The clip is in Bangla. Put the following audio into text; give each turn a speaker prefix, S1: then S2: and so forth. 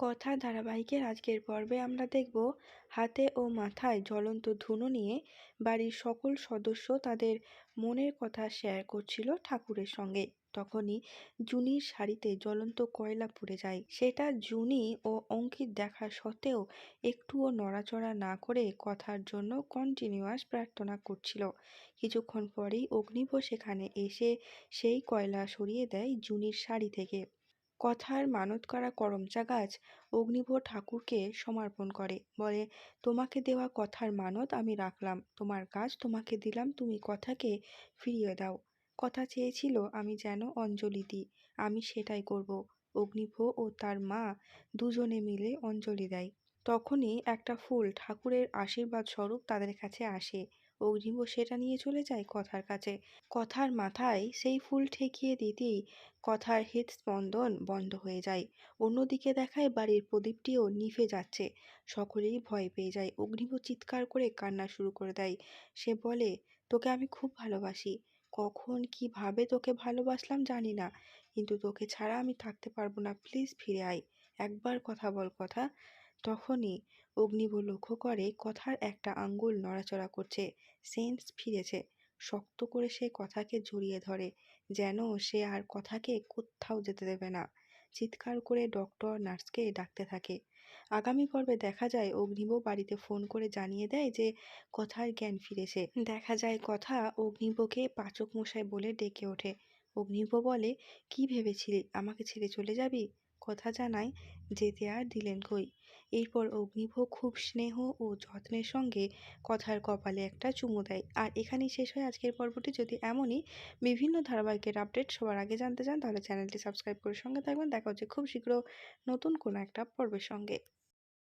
S1: কথা ধারাবাহিকের আজকের পর্বে আমরা দেখব হাতে ও মাথায় জ্বলন্ত ধুনো নিয়ে বাড়ির সকল সদস্য তাদের মনের কথা শেয়ার করছিল ঠাকুরের সঙ্গে। তখনই জুনির শাড়িতে জ্বলন্ত কয়লা পুড়ে যায়। সেটা জুনি ও অঙ্কিত দেখা সত্ত্বেও একটুও নড়াচড়া না করে কথার জন্য কন্টিনিউয়াস প্রার্থনা করছিল। কিছুক্ষণ পরেই অগ্নিভ সেখানে এসে সেই কয়লা সরিয়ে দেয় জুনির শাড়ি থেকে। কথার মানত করা করমচা গাছ অগ্নিভ ঠাকুরকে সমর্পণ করে। বলে, তোমাকে দেওয়া কথার মানত আমি রাখলাম। তোমার কাজ তোমাকে দিলাম, তুমি কথাকে ফিরিয়ে দাও। কথা চেয়েছিল আমি যেন অঞ্জলি দিই, আমি সেটাই করব। অগ্নিভ ও তার মা দুজনে মিলে অঞ্জলি দেয়। তখনই একটা ফুল ঠাকুরের আশীর্বাদ স্বরূপ তাদের কাছে আসে। অগ্নিভ সেটা নিয়ে চলে যায় কথার কাছে। কথার মাথায় সেই ফুল ঠেকিয়ে দিতেই কথার হৃদস্পন্দন বন্ধ হয়ে যায়। অন্যদিকে দেখায় বাড়ির প্রদীপটিও নিভে যাচ্ছে। সকলেই ভয় পেয়ে যায়। অগ্নিভ চিৎকার করে কান্না শুরু করে দেয়। সে বলে, তোকে আমি খুব ভালোবাসি। কখন কীভাবে তোকে ভালোবাসলাম জানি না। কিন্তু তোকে ছাড়া আমি থাকতে পারব না। প্লিজ ফিরে আয়। একবার কথা বল কথা। তখনই অগ্নিভ লক্ষ্য করে, কথার একটা আঙ্গুল নড়াচড়া করছে, সেন্স ফিরেছে। শক্ত করে সে কথাকে জড়িয়ে ধরে, যেন সে আর কথাকে কোথাও যেতে দেবে না। চিৎকার করে ডক্টর নার্সকে ডাকতে থাকে। আগামী পর্বে দেখা যায়, অগ্নিব বাড়িতে ফোন করে জানিয়ে দেয় যে, কথার জ্ঞান ফিরেছে। দেখা যায়, কথা অগ্নিবকে পাচক মশাই বলে ডেকে ওঠে। অগ্নিব বলে, কি ভেবেছিলি? আমাকে ছেড়ে চলে যাবি? কথা জানায় যেতে আর দিলেন কই এরপর অগ্নিভোগ খুব স্নেহ ও যত্নের সঙ্গে কথার কপালে একটা চুমু দেয়। আর এখানেই শেষ হয় আজকের পর্বটি। যদি এমনই বিভিন্ন ধারাবাহিকের আপডেট সবার আগে জানতে চান, তাহলে চ্যানেলটি সাবস্ক্রাইব করে সঙ্গে থাকবেন। দেখা হচ্ছে খুব শীঘ্র নতুন কোনো একটা পর্বের সঙ্গে।